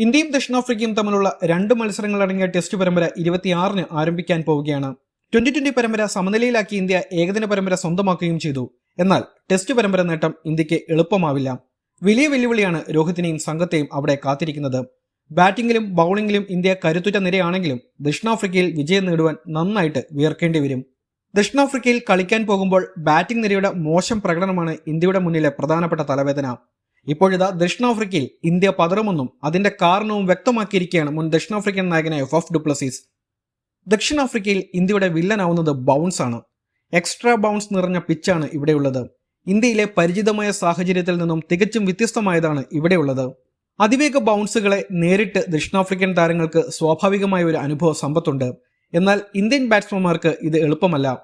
ഇന്ത്യയും ദക്ഷിണാഫ്രിക്കയും തമ്മിലുള്ള രണ്ട് മത്സരങ്ങളടങ്ങിയ ടെസ്റ്റ് പരമ്പര ഇരുപത്തിയാറിന് ആരംഭിക്കാൻ പോവുകയാണ്. ട്വന്റി ട്വന്റി പരമ്പര സമനിലയിലാക്കി ഇന്ത്യ ഏകദിന പരമ്പര സ്വന്തമാക്കുകയും ചെയ്തു. എന്നാൽ ടെസ്റ്റ് പരമ്പര നേട്ടം ഇന്ത്യയ്ക്ക് എളുപ്പമാവില്ല. വലിയ വെല്ലുവിളിയാണ് രോഹിത്തിനെയും സംഘത്തെയും അവിടെ കാത്തിരിക്കുന്നത്. ബാറ്റിംഗിലും ബൌളിംഗിലും ഇന്ത്യ കരുത്തുറ്റ നിരയാണെങ്കിലും ദക്ഷിണാഫ്രിക്കയിൽ വിജയം നേടുവാൻ നന്നായിട്ട് വിയർക്കേണ്ടി വരും. ദക്ഷിണാഫ്രിക്കയിൽ കളിക്കാൻ പോകുമ്പോൾ ബാറ്റിംഗ് നിരയുടെ മോശം പ്രകടനമാണ് ഇന്ത്യയുടെ മുന്നിലെ പ്രധാനപ്പെട്ട തലവേദന. ഇപ്പോഴിതാ ദക്ഷിണാഫ്രിക്കയിൽ ഇന്ത്യ പതറുമെന്നും അതിന്റെ കാരണവും വ്യക്തമാക്കിയിരിക്കുകയാണ് മുൻ ദക്ഷിണാഫ്രിക്കൻ നായകനായ ഫഫ് ഡുപ്ലസീസ്. ദക്ഷിണാഫ്രിക്കയിൽ ഇന്ത്യയുടെ വില്ലനാവുന്നത് ബൗൺസ് ആണ്. എക്സ്ട്രാ ബൗൺസ് നിറഞ്ഞ പിച്ചാണ് ഇവിടെയുള്ളത്. ഇന്ത്യയിലെ പരിചിതമായ സാഹചര്യത്തിൽ നിന്നും തികച്ചും വ്യത്യസ്തമായതാണ് ഇവിടെയുള്ളത്. അതിവേഗ ബൗൺസുകളെ നേരിട്ട് ദക്ഷിണാഫ്രിക്കൻ താരങ്ങൾക്ക് സ്വാഭാവികമായ ഒരു അനുഭവ സമ്പത്തുണ്ട്. എന്നാൽ ഇന്ത്യൻ ബാറ്റ്സ്മാൻമാർക്ക് ഇത് എളുപ്പമല്ല.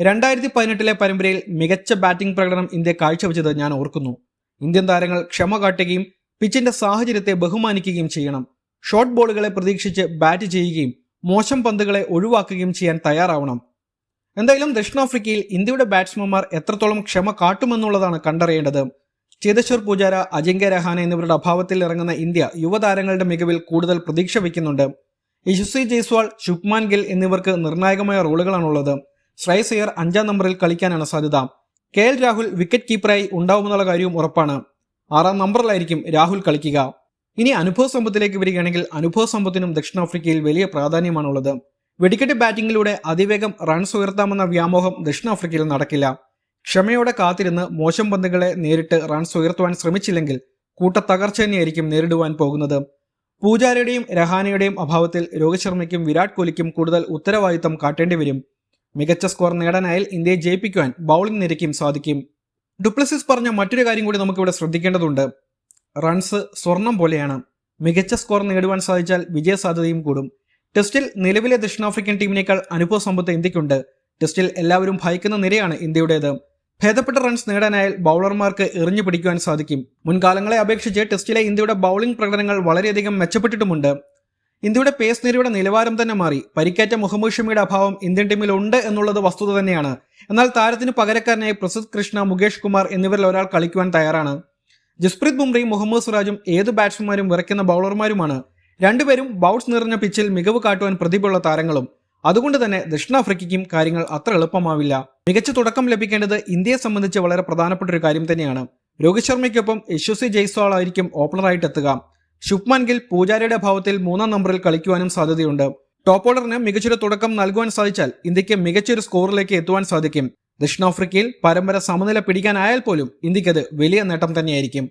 രണ്ടായിരത്തി പതിനെട്ടിലെ പരമ്പരയിൽ മികച്ച ബാറ്റിംഗ് പ്രകടനം ഇന്ത്യ കാഴ്ചവെച്ചത് ഞാൻ ഓർക്കുന്നു. ഇന്ത്യൻ താരങ്ങൾ ക്ഷമ കാട്ടുകയും പിച്ചിന്റെ സാഹചര്യത്തെ ബഹുമാനിക്കുകയും ചെയ്യണം. ഷോർട്ട് ബോളുകളെ പ്രതീക്ഷിച്ച് ബാറ്റ് ചെയ്യുകയും മോശം പന്തുകളെ ഒഴിവാക്കുകയും ചെയ്യാൻ തയ്യാറാവണം. എന്തായാലും ദക്ഷിണാഫ്രിക്കയിൽ ഇന്ത്യയുടെ ബാറ്റ്സ്മാൻമാർ എത്രത്തോളം ക്ഷമ കാട്ടുമെന്നുള്ളതാണ് കണ്ടറിയേണ്ടത്. ചേതേശ്വർ പൂജാര അജിങ്ക്യ രഹാന എന്നിവരുടെ അഭാവത്തിൽ ഇറങ്ങുന്ന ഇന്ത്യ യുവതാരങ്ങളുടെ മികവിൽ കൂടുതൽ പ്രതീക്ഷ വയ്ക്കുന്നുണ്ട്. യശസ്വി ജയ്സ്വാൾ ശുഭ്മാൻ ഗിൽ എന്നിവർക്ക് നിർണായകമായ റോളുകളാണുള്ളത് ശ്രേയസ് അയ്യർ അഞ്ചാം നമ്പറിൽ കളിക്കാനാണ് സാധ്യത. കെ എൽ രാഹുൽ വിക്കറ്റ് കീപ്പറായി ഉണ്ടാവുമെന്നുള്ള കാര്യവും ഉറപ്പാണ്. ആറാം നമ്പറിലായിരിക്കും രാഹുൽ കളിക്കുക. ഇനി അനുഭവ സമ്പത്തിലേക്ക് വരികയാണെങ്കിൽ അനുഭവ സമ്പത്തിനും ദക്ഷിണാഫ്രിക്കയിൽ വലിയ പ്രാധാന്യമാണുള്ളത്. വെടിക്കെട്ട് ബാറ്റിംഗിലൂടെ അതിവേഗം റൺസ് ഉയർത്താമെന്ന വ്യാമോഹം ദക്ഷിണാഫ്രിക്കയിൽ നടക്കില്ല. ക്ഷമയോടെ കാത്തിരുന്ന് മോശം പന്തുകളെ നേരിട്ട് റൺസ് ഉയർത്തുവാൻ ശ്രമിച്ചില്ലെങ്കിൽ കൂട്ട തകർച്ച തന്നെയായിരിക്കും നേരിടുവാൻ പോകുന്നത്. പൂജാരയുടെയും രഹാനയുടെയും അഭാവത്തിൽ രോഹിത് ശർമ്മയ്ക്കും വിരാട് കോഹ്ലിക്കും കൂടുതൽ ഉത്തരവാദിത്തം കാട്ടേണ്ടി വരും. മികച്ച സ്കോർ നേടാനായാൽ ഇന്ത്യയെ ജയിപ്പിക്കുവാൻ ബൌളിംഗ് നിരക്കും സാധിക്കും. ഡുപ്ലസിസ് പറഞ്ഞ മറ്റൊരു കാര്യം കൂടി നമുക്കിവിടെ ശ്രദ്ധിക്കേണ്ടതുണ്ട്. റൺസ് സ്വർണം പോലെയാണ്. മികച്ച സ്കോർ നേടുവാൻ സാധിച്ചാൽ വിജയ സാധ്യതയും കൂടും ടെസ്റ്റിൽ നിലവിലെ ദക്ഷിണാഫ്രിക്കൻ ടീമിനേക്കാൾ അനുഭവ സമ്പത്ത് ഇന്ത്യക്കുണ്ട്. ടെസ്റ്റിൽ എല്ലാവരും ഭയക്കുന്ന നിരയാണ് ഇന്ത്യയുടേത്. ഭേദപ്പെട്ട റൺസ് നേടാനായാൽ ബൗളർമാർക്ക് എറിഞ്ഞു പിടിക്കുവാൻ സാധിക്കും. മുൻകാലങ്ങളെ അപേക്ഷിച്ച് ടെസ്റ്റിലെ ഇന്ത്യയുടെ ബൗളിംഗ് പ്രകടനങ്ങൾ വളരെയധികം മെച്ചപ്പെട്ടിട്ടുമുണ്ട്. ഇന്ത്യയുടെ പേസ് നിരയുടെ നിലവാരം തന്നെ മാറി. പരിക്കേറ്റ മുഹമ്മദ് ഷമിയുടെ അഭാവം ഇന്ത്യൻ ടീമിൽ ഉണ്ട് എന്നുള്ളത് വസ്തുത തന്നെയാണ്. എന്നാൽ താരത്തിന് പകരക്കാരനായി പ്രസിദ്ധ് കൃഷ്ണ മുകേഷ് കുമാർ എന്നിവരിൽ ഒരാൾ കളിക്കുവാൻ തയ്യാറാണ്. ജസ്പ്രീത് ബുംറയും മുഹമ്മദ് സിറാജും ഏത് ബാറ്റ്സ്മാരും വിറയ്ക്കുന്ന ബൗളർമാരുമാണ്. രണ്ടുപേരും ബൗൾസ് നിറഞ്ഞ പിച്ചിൽ മികവ് കാട്ടുവാൻ പ്രതിഭയുള്ള താരങ്ങളും. അതുകൊണ്ട് തന്നെ ദക്ഷിണാഫ്രിക്കയ്ക്കും കാര്യങ്ങൾ അത്ര എളുപ്പമാവില്ല. മികച്ച തുടക്കം ലഭിക്കേണ്ടത് ഇന്ത്യയെ സംബന്ധിച്ച് വളരെ പ്രധാനപ്പെട്ട ഒരു കാര്യം തന്നെയാണ്. രോഹിത് ശർമ്മയ്ക്കൊപ്പം യശസ്വി ജയ്സ്വാൾ ആയിരിക്കും ഓപ്പണറായിട്ട് എത്തുക ശുഭ്മാൻ ഗിൽ പൂജാരിയുടെ ഭാവത്തിൽ മൂന്നാം നമ്പറിൽ കളിക്കുവാനും സാധ്യതയുണ്ട്. ടോപ്പ് ഓർഡറിന് മികച്ചൊരു തുടക്കം നൽകുവാൻ സാധിച്ചാൽ ഇന്ത്യയ്ക്ക് മികച്ചൊരു സ്കോറിലേക്ക് എത്തുവാൻ സാധിക്കും. ദക്ഷിണാഫ്രിക്കയിൽ പരമ്പര സമനില പിടിക്കാനായാൽ പോലും ഇന്ത്യക്കത് വലിയ നേട്ടം തന്നെയായിരിക്കും.